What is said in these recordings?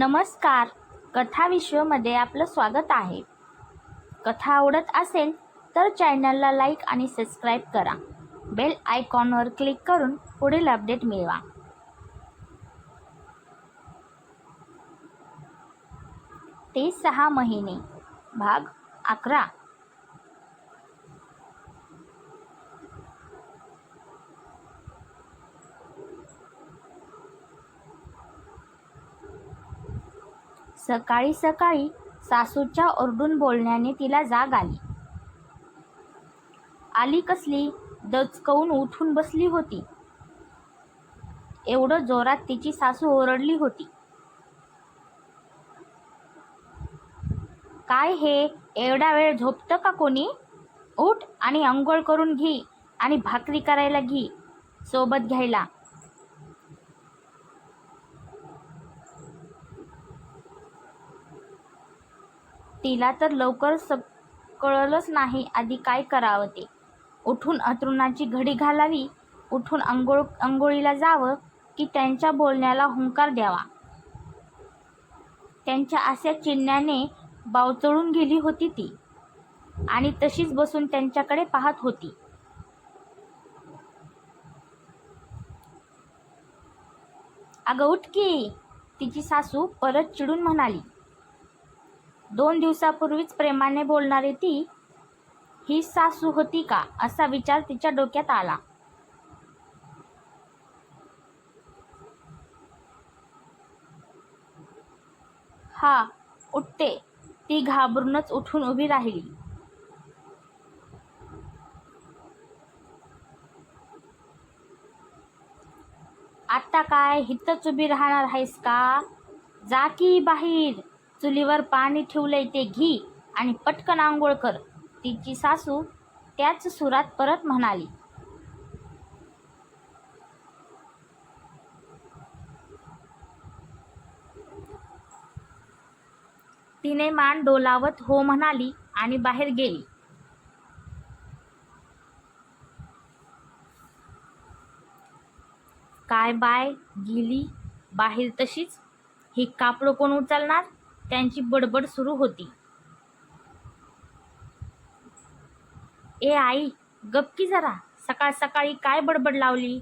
नमस्कार. कथा विश्वमध्ये आपलं स्वागत आहे. कथा आवडत असेल तर चॅनलला लाईक आणि सबस्क्राईब करा. बेल आयकॉनवर क्लिक करून पुढील अपडेट मिळवा. ते सहा महिने. भाग अकरा. सकाळी सकाळी सासूच्या ओरडून बोलण्याने तिला जाग आली. आली कसली? दचकवून उठून बसली होती. एवढं जोरात तिची सासू ओरडली होती. काय हे? एवढा वेळ झोपतं का कोणी? उठ आणि अंघोळ करून घे आणि भाकरी करायला घे. सोबत घ्यायला. तिला तर लवकर स कळलंच नाही आधी काय करावं ते. उठून अथरुणाची घडी घालावी उठून अंघोळ अंघोळीला जावं की त्यांच्या बोलण्याला हुंकार द्यावा. त्यांच्या अशा चिन्ह्याने बावचळून गेली होती ती आणि तशीच बसून त्यांच्याकडे पाहत होती. अगं उठकी तिची सासू परत चिडून म्हणाली. दोन दिवसापूर्वीच प्रेमाने बोलणारी ती ही सासू होती का? असा विचार तिच्या डोक्यात आला. हा उठते. ती घाबरूनच उठून उभी राहिली. आता काय हितच उभी राहणार आहेस का? जा की बाहेर. चुलीवर पाणी ठेवलंय ते घी आणि पटकन आंघोळ कर तिची सासू त्याच सुरात परत म्हणाली. तिने मान डोलावत हो म्हणाली आणि बाहेर गेली. काय बाय गेली बाहेर तशीच? ही कापडं कोण उचलणार? त्यांची बडबड सुरू होती. ए आई गपकी जरा. सकाळ सकाळी काय बडबड लावली?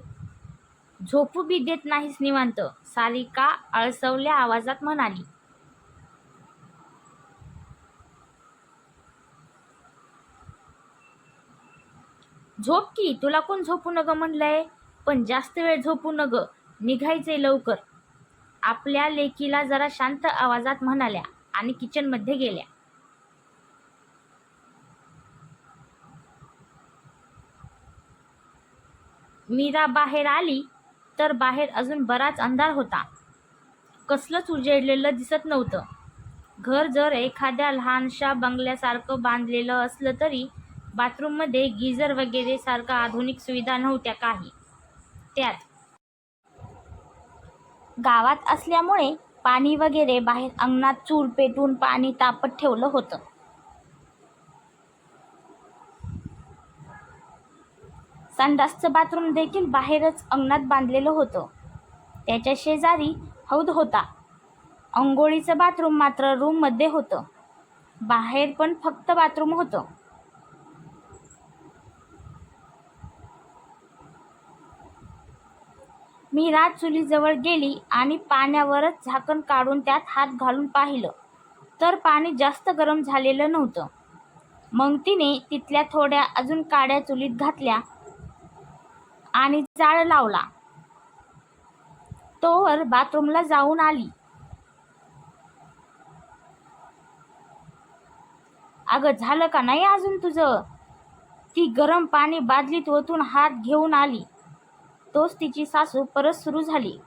झोपू बी देत नाहीस निवांत. सारिका आळसवल्या आवाजात म्हणाली. झोप की. तुला कोण झोपू नग म्हणलंय? पण जास्त वेळ झोपू नग. निघायचे लवकर. आपल्या लेकीला जरा शांत आवाजात म्हणाल्या आणि किचनमध्ये गेल्या. मीरा बाहेर आली तर बाहेर अजून बराच अंधार होता. कसलंच उजेडलेलं दिसत नव्हतं. घर जर एखाद्या लहानशा बंगल्यासारखं बांधलेलं असलं तरी बाथरूममध्ये गिझर वगैरे सारखं आधुनिक सुविधा नव्हत्या काही. त्यात गावात असल्यामुळे पाणी वगैरे बाहेर अंगणात चूल पेटून पाणी तापत ठेवलं होतं. संडासचं बाथरूम देखील बाहेरच अंगणात बांधलेलं होतं. त्याच्या शेजारी हौद होता. अंघोळीचं बाथरूम मात्र रूममध्ये होतं. बाहेर पण फक्त बाथरूम होतं. मी रात चुलीजवळ गेली आणि पाण्यावरच झाकण काढून त्यात हात घालून पाहिलं. तर पाणी जास्त गरम झालेलं नव्हतं. मग तिने तिथल्या थोड्या अजून काड्या चुलीत घातल्या आणि जाळ लावला. तोवर बाथरूमला जाऊन आली. अगं झालं का नाही अजून तुझं? ती गरम पाणी बादलीत ओतून हात घेऊन आली. तोच तिची सासू परत सुरू झाली.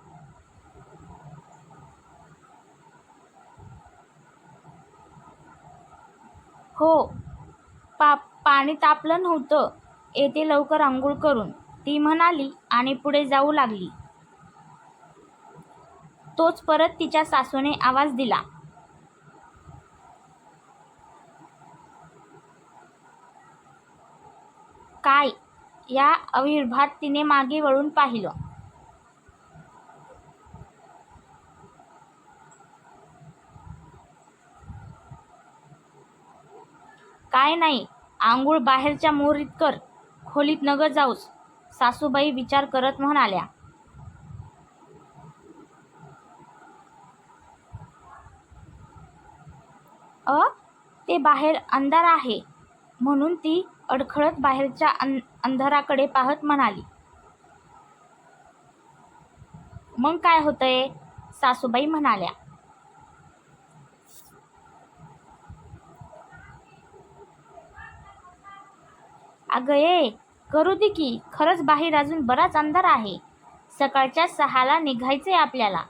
हो पा पाणी तापलं नव्हतं. येते लवकर आंघोळ करून. ती म्हणाली आणि पुढे जाऊ लागली. तोच परत तिच्या सासूने आवाज दिला. या अविर्भात तिने मागे वळून पाहिलं. काय नाही, आंघोळ बाहेरच्या मोरीत कर, खोलीत नग जाऊस, सासूबाई विचार करत म्हणाल्या. अ, ते बाहेर अंधार आहे म्हणून ती अडखळत बाहेरच्या अंधाराकडे पाहत म्हणाली. मग काय होतंय? सासूबाई म्हणाल्या. अगं ये करू दे की खरंच बाहेर अजून बराच अंधार आहे. सकाळच्या सहाला निघायचंय आपल्याला.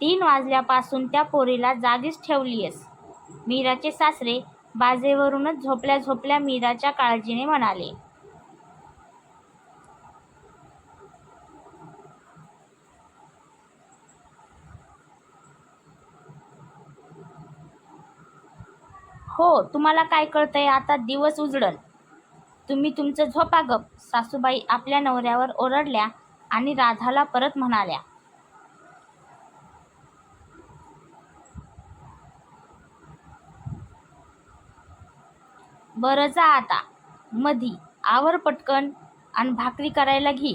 तीन वाजल्यापासून त्या पोरीला जागीच ठेवलीयस. मीराचे सासरे बाजेवरूनच झोपल्या झोपल्या मीराच्या काळजीने म्हणाले. हो तुम्हाला काय कळतंय? आता दिवस उजडल. तुम्ही तुमचं झोपा गप. सासूबाई आपल्या नवऱ्यावर ओरडल्या आणि राधाला परत म्हणाल्या. बरं जा आता. मधी आवर पटकन आणि भाकरी करायला घे.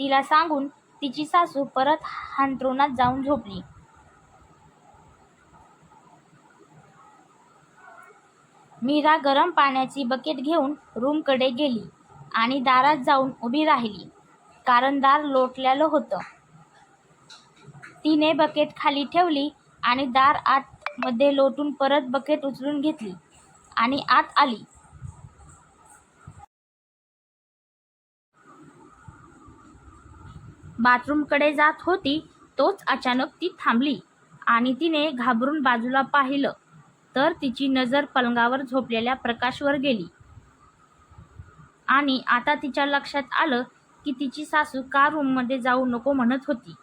तिला सांगून तिची सासू परत हांतरुणात जाऊन झोपली. मीरा गरम पाण्याची बकेट घेऊन रूमकडे गेली आणि दारात जाऊन उभी राहिली. कारण दार लोटलेलं होतं. तिने बकेट खाली ठेवली आणि दार आतमध्ये लोटून परत बकेट उचलून घेतली आणि आत आली. बाथरूमकडे जात होती तोच अचानक ती थांबली आणि तिने घाबरून बाजूला पाहिलं. तर तिची नजर पलंगावर झोपलेल्या प्रकाशवर गेली. आणि आता तिच्या लक्षात आलं की तिची सासू का रूममध्ये जाऊ नको म्हणत होती.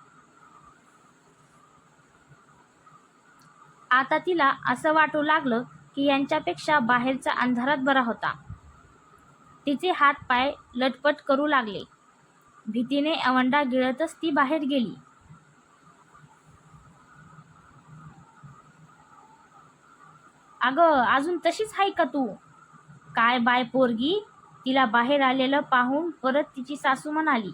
आता तिला असं वाटू लागलं की यांच्यापेक्षा बाहेरचा अंधारात बरा होता. तिचे हात पाय लटपट करू लागले. भीतीने अवंडा गिळतच ती बाहेर गेली. अगं अजून तशीच आहे का तू? काय बाय पोरगी? तिला बाहेर आलेलं पाहून परत तिची सासू म्हणाली.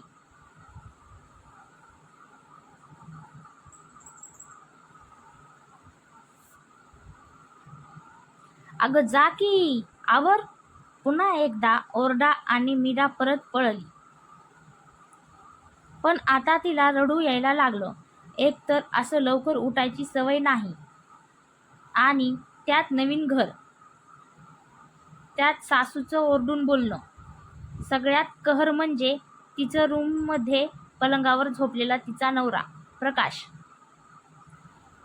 अगं जा की. आवर. पुन्हा एकदा ओरडा आणि मीरा परत पळली. पण आता तिला रडू यायला लागलं. एक तर असं लवकर उठायची सवय नाही. आणि त्यात नवीन घर त्यात सासूचं ओरडून बोलणं सगळ्यात कहर म्हणजे तिचं रूममध्ये पलंगावर झोपलेला तिचा नवरा प्रकाश.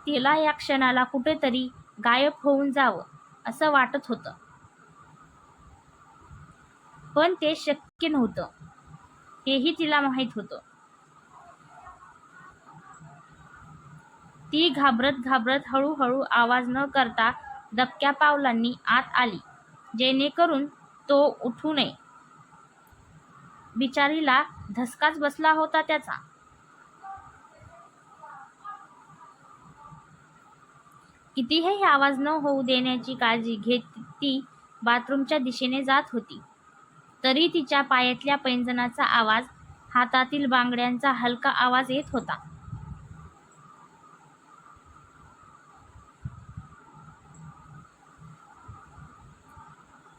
तिला या क्षणाला कुठेतरी गायब होऊन जावं असं वाटत होतं. पण ते शक्य नव्हतं. हेही तिला माहीत होतं. ती घाबरत घाबरत हळूहळू आवाज न करता दबक्या पावलांनी आत आली. जेणेकरून तो उठू नये. बिचारीला धसकाच बसला होता त्याचा. कितीही आवाज न होऊ देण्याची काळजी घेत ती बाथरूमच्या दिशेने जात होती. तरी तिच्या पायातल्या पैंजणाचा आवाज हातातील बांगड्यांचा हलका आवाज येत होता.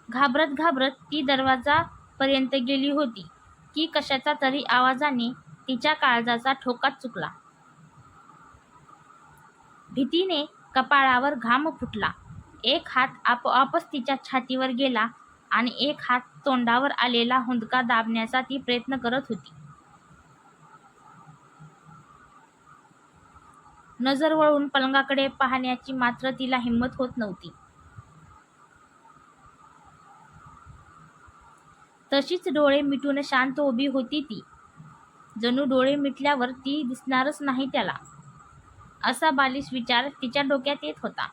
घाबरत घाबरत ती दरवाजापर्यंत गेली होती. की कशाचा तरी आवाजाने तिच्या काळजाचा ठोकाच चुकला. भीतीने कपाळावर घाम फुटला. एक हात आपोआपच तिच्या छातीवर गेला आणि एक हात तोंडावर आलेला हुंदका दाबण्याचा ती प्रयत्न करत होती. नजर वळून पलंगाकडे पाहण्याची मात्र तिला हिंमत होत नव्हती. तशीच डोळे मिटून शांत उभी होती ती. जणू डोळे मिटल्यावर ती दिसणारच नाही त्याला. असा बालिश विचार तिच्या डोक्यात येत होता.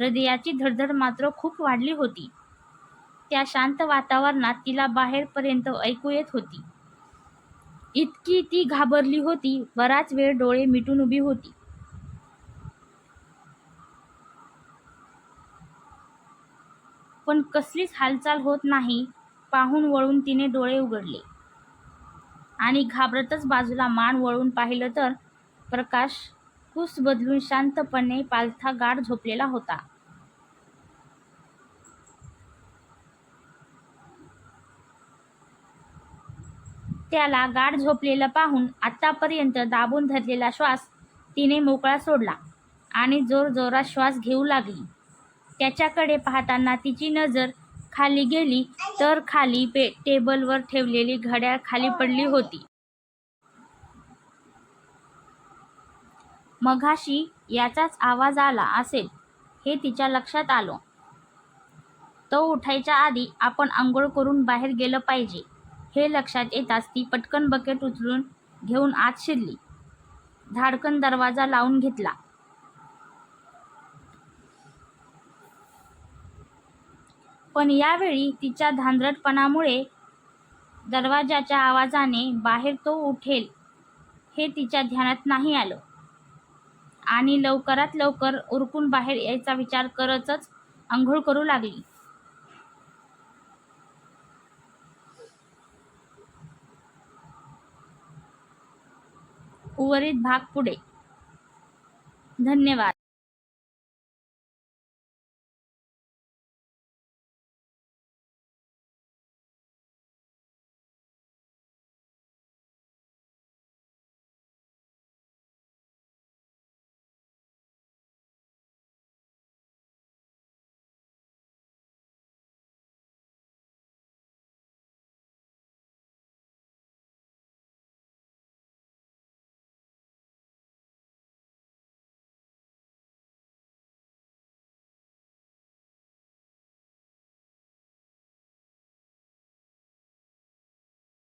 हृदयाची धडधड मात्र खूप वाढली होती. त्या शांत वातावरणात तिला बाहेरपर्यंत ऐकू येत होती. इतकी ती घाबरली होती बराच वेळ डोळे मिटून उभी होती. पण कसलीच हालचाल होत नाही. पाहून वळून तिने डोळे उघडले. आणि घाबरतच बाजूला मान वळून पाहिलं तर प्रकाश कुस बदलून शांतपणे पालथा गाढ झोपलेला होता. त्याला गाढ झोपलेलं पाहून आतापर्यंत दाबून धरलेला श्वास तिने मोकळा सोडला आणि जोरजोरात श्वास घेऊ लागली. त्याच्याकडे पाहताना तिची नजर खाली गेली तर खाली पे टेबलवर ठेवलेली घड्याळ खाली पडली होती. मघाशी याचाच आवाज आला असेल हे तिच्या लक्षात आलं. तो उठायच्या आधी आपण आंघोळ करून बाहेर गेलं पाहिजे हे लक्षात येताच ती पटकन बकेट उचलून घेऊन आत शिरली. धाडकन दरवाजा लावून घेतला. पण यावेळी तिच्या धांदरटपणामुळे दरवाजाच्या आवाजाने बाहेर तो उठेल हे तिच्या ध्यानात नाही आलं. आणि लवकरात लवकर उरकून बाहेर यायचा विचार करतच आंघोळ करू लागली. उर्वरित भाग पुढे. धन्यवाद.